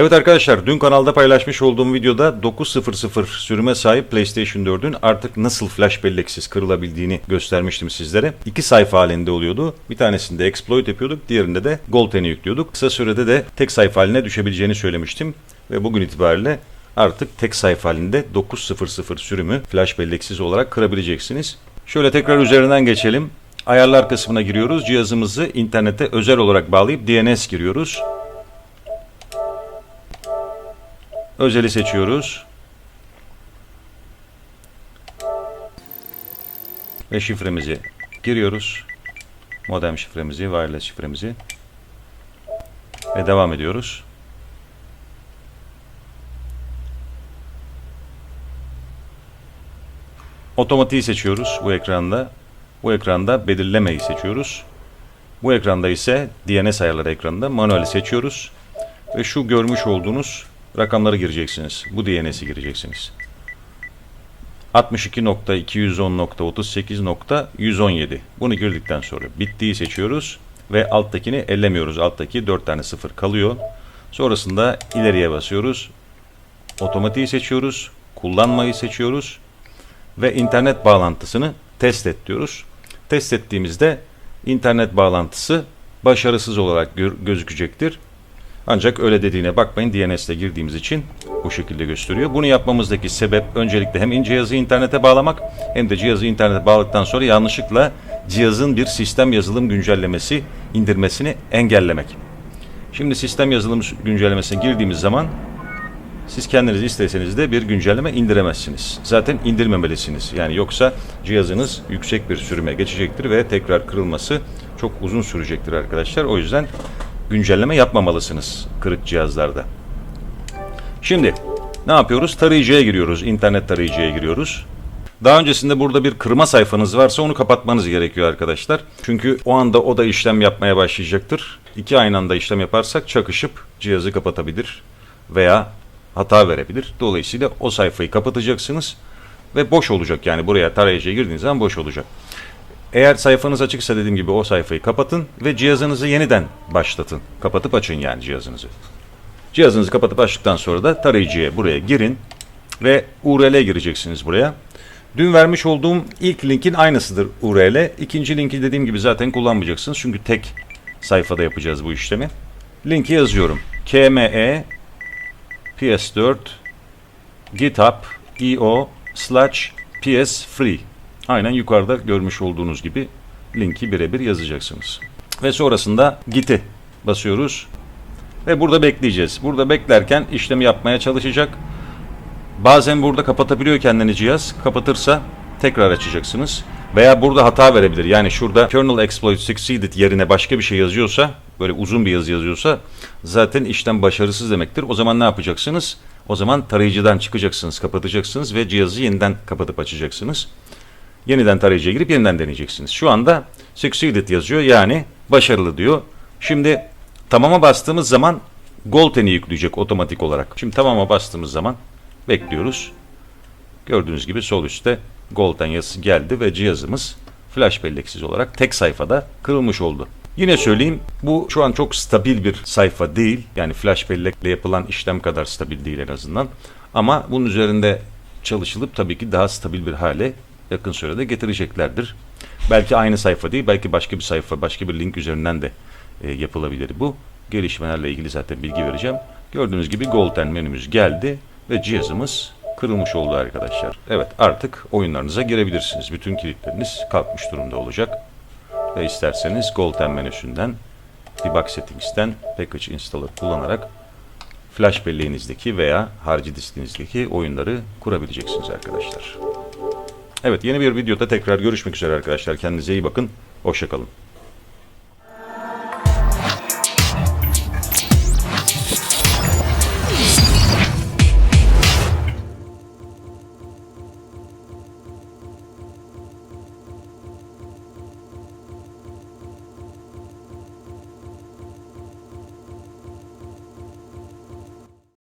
Evet arkadaşlar dün kanalda paylaşmış olduğum videoda 9.00 sürüme sahip PlayStation 4'ün artık nasıl flash belleksiz kırılabildiğini göstermiştim sizlere. İki sayfa halinde oluyordu. Bir tanesinde exploit yapıyorduk, diğerinde de Golten'i yüklüyorduk. Kısa sürede de tek sayfa haline düşebileceğini söylemiştim. Ve bugün itibariyle artık tek sayfa halinde 9.00 sürümü flash belleksiz olarak kırabileceksiniz. Şöyle tekrar üzerinden geçelim. Ayarlar kısmına giriyoruz. Cihazımızı internete özel olarak bağlayıp DNS giriyoruz. Özeli seçiyoruz. Ve şifremizi giriyoruz. Modem şifremizi, wireless şifremizi. Ve devam ediyoruz. Otomatiği seçiyoruz bu ekranda. Bu ekranda belirlemeyi seçiyoruz. Bu ekranda ise DNS ayarları ekranında manueli seçiyoruz. Ve şu görmüş olduğunuz rakamları gireceksiniz. Bu DNS'i gireceksiniz. 62.210.38.117 Bunu girdikten sonra bittiği seçiyoruz ve alttakini ellemiyoruz. Alttaki 4 tane sıfır kalıyor. Sonrasında ileriye basıyoruz. Otomatiği seçiyoruz. Kullanmayı seçiyoruz. Ve internet bağlantısını test et diyoruz. Test ettiğimizde internet bağlantısı başarısız olarak gö- gözükecektir. Ancak öyle dediğine bakmayın DNS'le girdiğimiz için bu şekilde gösteriyor. Bunu yapmamızdaki sebep öncelikle hem cihazı internete bağlamak hem de cihazı internete bağladıktan sonra yanlışlıkla cihazın bir sistem yazılım güncellemesi indirmesini engellemek. Şimdi sistem yazılım güncellemesine girdiğimiz zaman siz kendiniz isteseniz de bir güncelleme indiremezsiniz. Zaten indirmemelisiniz. Yani yoksa cihazınız yüksek bir sürüme geçecektir ve tekrar kırılması çok uzun sürecektir arkadaşlar. O yüzden güncelleme yapmamalısınız kırık cihazlarda. Şimdi ne yapıyoruz? Tarayıcıya giriyoruz. İnternet tarayıcıya giriyoruz. Daha öncesinde burada bir kırma sayfanız varsa onu kapatmanız gerekiyor arkadaşlar. Çünkü o anda o da işlem yapmaya başlayacaktır. İki aynı anda işlem yaparsak çakışıp cihazı kapatabilir veya hata verebilir. Dolayısıyla o sayfayı kapatacaksınız ve boş olacak yani buraya tarayıcıya girdiğiniz zaman boş olacak. Eğer sayfanız açıksa dediğim gibi o sayfayı kapatın ve cihazınızı yeniden başlatın. Kapatıp açın yani cihazınızı. Cihazınızı kapatıp açtıktan sonra da tarayıcıya buraya girin ve URL'e gireceksiniz buraya. Dün vermiş olduğum ilk linkin aynısıdır URL. İkinci linki dediğim gibi zaten kullanmayacaksınız çünkü tek sayfada yapacağız bu işlemi. Linki yazıyorum. KME PS4 GitHub io slash PS free. Aynen yukarıda görmüş olduğunuz gibi linki birebir yazacaksınız. Ve sonrasında Git'i basıyoruz. Ve burada bekleyeceğiz. Burada beklerken işlemi yapmaya çalışacak. Bazen burada kapatabiliyor kendini cihaz. Kapatırsa tekrar açacaksınız. Veya burada hata verebilir. Yani şurada kernel exploit succeeded yerine başka bir şey yazıyorsa, böyle uzun bir yazı yazıyorsa zaten işlem başarısız demektir. O zaman ne yapacaksınız? O zaman tarayıcıdan çıkacaksınız, kapatacaksınız ve cihazı yeniden kapatıp açacaksınız. Yeniden tarayıcıya girip yeniden deneyeceksiniz. Şu anda succeeded yazıyor yani başarılı diyor. Şimdi tamama bastığımız zaman Golten'i yükleyecek otomatik olarak. Şimdi tamama bastığımız zaman bekliyoruz. Gördüğünüz gibi sol üstte Golden yazısı geldi ve cihazımız flash belleksiz olarak tek sayfada kırılmış oldu. Yine söyleyeyim bu şu an çok stabil bir sayfa değil. Yani flash bellekle yapılan işlem kadar stabil değil en azından. Ama bunun üzerinde çalışılıp tabii ki daha stabil bir hale yakın sürede getireceklerdir. Belki aynı sayfa değil, belki başka bir sayfa, başka bir link üzerinden de e, yapılabilir bu. Gelişmelerle ilgili zaten bilgi vereceğim. Gördüğünüz gibi Golden menümüz geldi ve cihazımız kırılmış oldu arkadaşlar. Evet artık oyunlarınıza girebilirsiniz. Bütün kilitleriniz kalkmış durumda olacak. Ve isterseniz Golden menüsünden Debug Settings'ten Package Installer kullanarak flash belleğinizdeki veya harici diskinizdeki oyunları kurabileceksiniz arkadaşlar. Evet yeni bir videoda tekrar görüşmek üzere arkadaşlar. Kendinize iyi bakın. Hoşçakalın.